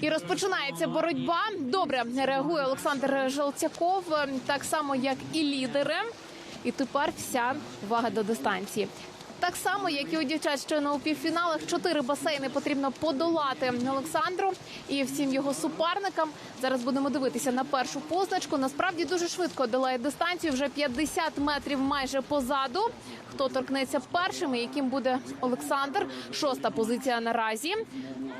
І розпочинається боротьба. Добре реагує Олександр Желтяков, так само як і лідери. І тепер вся увага до дистанції. Так само, як і у дівчат щойно у півфіналах, чотири басейни потрібно подолати Олександру і всім його суперникам. Зараз будемо дивитися на першу позначку. Насправді дуже швидко долає дистанцію. Вже 50 метрів майже позаду. Хто торкнеться першим, і яким буде Олександр? Шоста позиція наразі.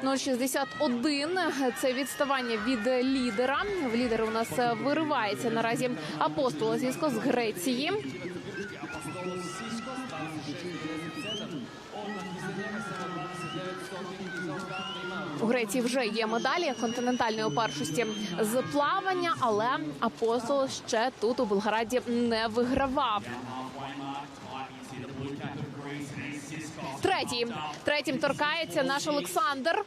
0,61 – це відставання від лідера. В лідера у нас виривається наразі апостол зв'язку з Греції. У Греції вже є медалі континентальної першості з плавання, але апостол ще тут у Белграді не вигравав. Третій третім торкається наш Олександр.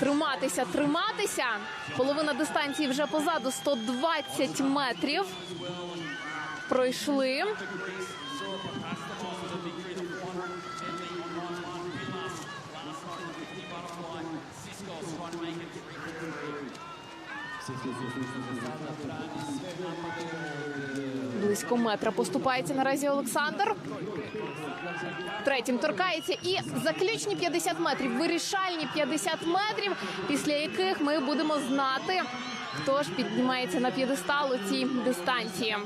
Триматися, триматися. Половина дистанції вже позаду 120 метрів. Пройшли. Близько метра поступається наразі Олександр. Третім торкається і заключні 50 метрів, вирішальні 50 метрів, після яких ми будемо знати, хто ж піднімається на п'єдестал у цій дистанції.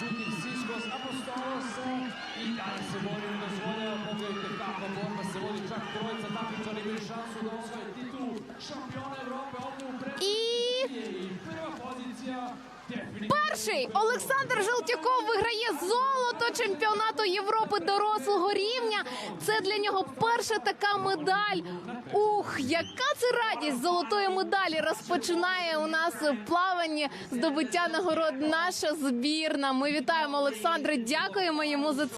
Жуків Сішкос перший Олександр Желтяков виграє золото чемпіонату Європи дорослого рівня. Це для нього перша така медаль. Ух, яка це радість золотої медалі розпочинає у нас плавання здобуття нагород наша збірна. Ми вітаємо Олександра. Дякуємо йому за це.